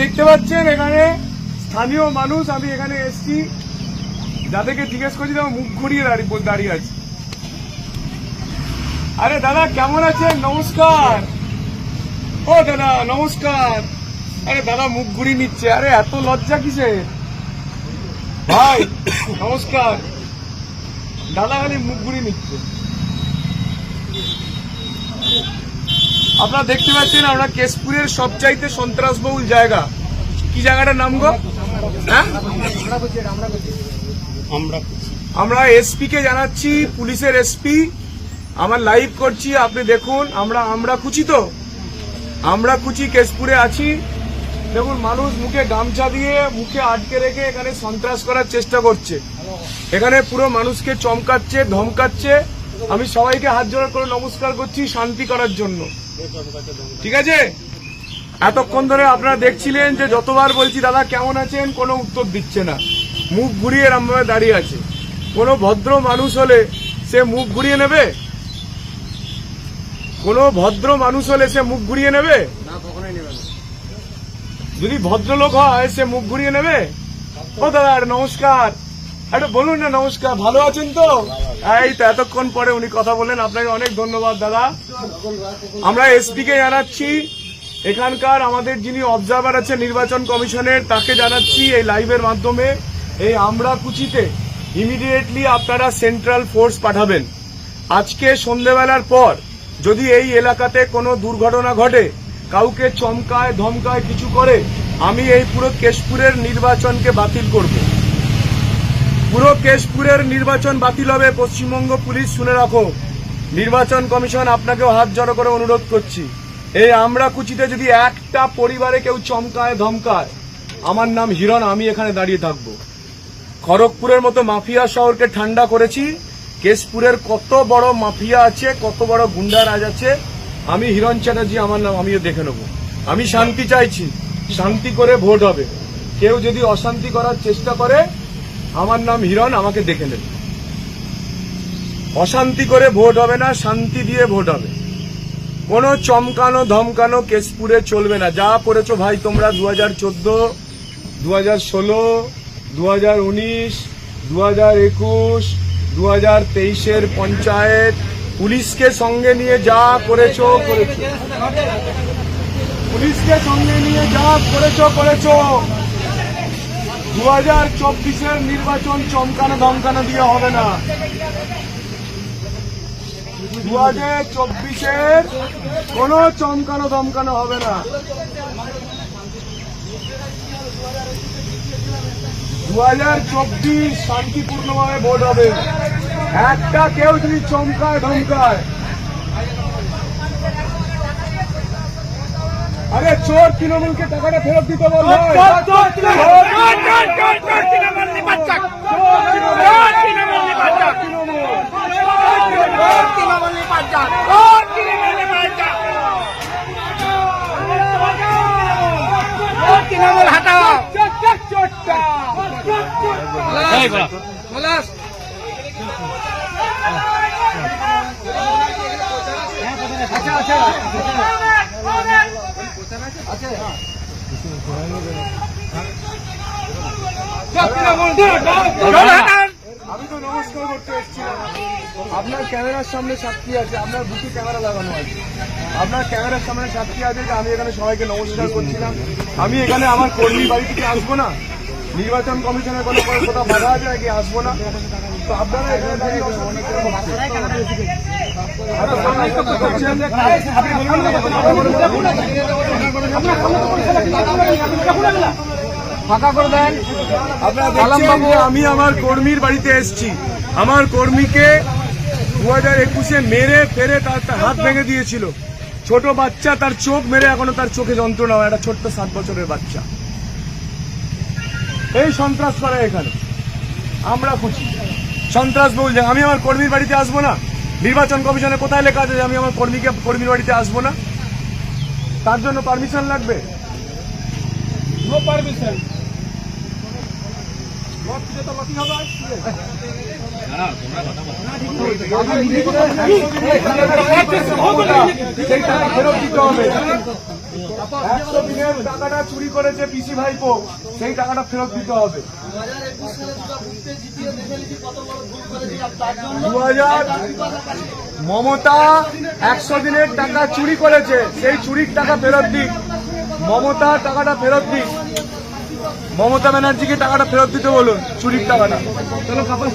দেখতে পাচ্ছেন এখানে স্থানীয় মানুষ, আমি এখানে এসছি। যাদেরকে জিজ্ঞেস করছি তারা মুখ ঘুরিয়ে দাঁড়িয়ে দাঁড়িয়ে আছি। আরে দাদা, কেমন আছেন? নমস্কার। ও দাদা, নমস্কার। আরে দাদা, মুখ ঘুরিয়ে নিচ্ছে। আরে এত লজ্জা কিসে ভাই, নমস্কার। দাদা খালি মুখ ঘুরিয়ে নিচ্ছে। আপনারা দেখতে পাচ্ছেন আমরা কেশপুরের সবচাইতে সন্ত্রাসবহুল জায়গা। কি জায়গাটার নাম গো? হ্যাঁ? আমরা এসপি কে জানাচ্ছি, পুলিশের এসপি। আমার লাইভ করছি, আপনি দেখুন, আমরা আমরা কুচি তো। আমরা কুচি কেশপুরে আছি। দেখুন, মানুষ মুখে গামছা দিয়ে মুখে আটকে রেখে এখানে সন্ত্রাস করার চেষ্টা করছে। এখানে পুরো মানুষকে চমকাচ্ছে, ধমকাচ্ছে। আমি সবাইকে হাত জোড়া করে নমস্কার করছি শান্তি করার জন্য। ঠিক আছে? এতক্ষণ ধরে আপনারা দেখছিলেন যে যতবার বলছি দাদা কেমন আছেন? কোনো উত্তর দিচ্ছে না। মুখ ঘুরিয়ে এরমভাবে দাঁড়িয়ে আছে। কোনো ভদ্র মানুষ হলে সে মুখ ঘুরিয়ে নেবে? কোনো ভদ্র মানুষ হলে সে মুখ ঘুরিয়ে নেবে? যদি ভদ্রলোক হয় সে মুখ ঘুরিয়ে নেবে? ও দাদা আরে নমস্কার। আরে বলুন না, নমস্কার, ভালো আছেন তো? এই তো এতক্ষণ পরে উনি কথা বললেন, আপনাকে অনেক ধন্যবাদ, দাদা। আমরা এসপি কে জানাচ্ছি, এখানকার আমাদের যিনি অবজারভার আছে নির্বাচন কমিশনের, তাকে জানাচ্ছি এই লাইভের মাধ্যমে। এই আমরা কুচিতে ইমিডিয়েটলি আপনারা সেন্ট্রাল ফোর্স পাঠাবেন। আজকে সন্ধেবেলার পর যদি এই এলাকাতে কোনো দুর্ঘটনা ঘটে, কাউকে চমকায়, ধমকায় কিছু করে, আমি এই পুরো কেশপুরের নির্বাচনকে বাতিল করব। পুরো কেশপুরের নির্বাচন বাতিল হবে, পশ্চিমবঙ্গ পুলিশ শুনে রাখো। নির্বাচন কমিশন আপনাকেও হাত জড়ো করে অনুরোধ করছি। এই আমরা কুচিতে যদি একটা পরিবারে কেউ চমকায়, ধমকায়, আমার নাম হিরণ, আমি এখানে দাঁড়িয়ে থাকব। খড়গপুরের মতো মাফিয়া শহরকে ঠান্ডা করেছি। কেশপুরের কত বড় মাফিয়া আছে, কত বড় গুন্ডা রাজ আছে, আমি হিরণ চ্যাটার্জি, আমার নাম, আমিও দেখে নেব। আমি শান্তি চাইছি, শান্তি করে ভোট হবে। কেউ যদি অশান্তি করার চেষ্টা করে আমার নাম হিরণ, আমাকে দেখে নেবে। অশান্তি করে ভোট হবে না, শান্তি দিয়ে ভোট হবে। কোনো চমকানো, ধমকানো কেশপুরে চলবে না। যা করেছ ভাই তোমরা দু হাজার চোদ্দ দু হাজার ষোলো দু হাজার উনিশ দু হাজার একুশ দু হাজার তেইশের পঞ্চায়েত। পুলিশকে সঙ্গে নিয়ে যা করেছ করেছ পুলিশকে সঙ্গে নিয়ে যা করেছ করেছ দু হাজার চব্বিশের নির্বাচন চমকানো ধমকানো দিয়ে হবে না। দু হাজার চব্বিশের কোনো চমকানো ধমকানো হবে না। দু হাজার চব্বিশ শান্তিপূর্ণভাবে ভোট হবে। একটা কেউ যদি চমকায়, ধমকায়। আরে চোর তৃণমূলকে টাকাটা ফেরত দিতে তৃণমূল। তৃণমূল। হাটাও। আমি তো নমস্কার করতে আপনার ক্যামেরার সামনে সাক্ষী আছে, আপনার বুকে ক্যামেরা লাগানো আছে। আপনার ক্যামেরার সামনে সাক্ষী আছে যে আমি এখানে সবাইকে নমস্কার করছিলাম। আমি এখানে আমার কর্মী বাড়ি থেকে আসব না। নির্বাচন কমিশনের কোনো কোনো কোথাও বাধা আছে নাকি আসব না? তো আপনারা এখানে দাঁড়িয়ে অনেক ফাঁকা করে দেন। আমি আমার কর্মীর বাড়িতে এসেছি। আমার কর্মীকে দু হাজার একুশে মেরে ফেরে তার হাত ভেঙে দিয়েছিল। ছোট বাচ্চা তার চোখ মেরে এখনও তার চোখে যন্ত্রণা হয়। একটা ছোট্ট সাত বছরের বাচ্চা। এই সন্ত্রাস করা এখানে। আমরা খুঁজি। সন্ত্রাস বলছে আমি আমার কর্মীর বাড়িতে আসব না? নির্বাচন কমিশনে কোথায় লেখা আছে যে আমি আমার কর্মীকে কর্মীর বাড়িতে আসব না? তার জন্য পারমিশন লাগবে নো পারমিশন ফেরত দিতে হবে একশো দিনের টাকাটা চুরি করেছে পিসি ভাইপো সেই টাকাটা ফেরত দিতে হবে মমতা একশো দিনের টাকা চুরি করেছে, সেই চুরির টাকা ফেরত দিক। মমতা টাকাটা ফেরত দিক। মমতা ব্যানার্জিকে টাকাটা ফেরত দিতে বলুন, চুরির টাকাটা। চলো কাপাস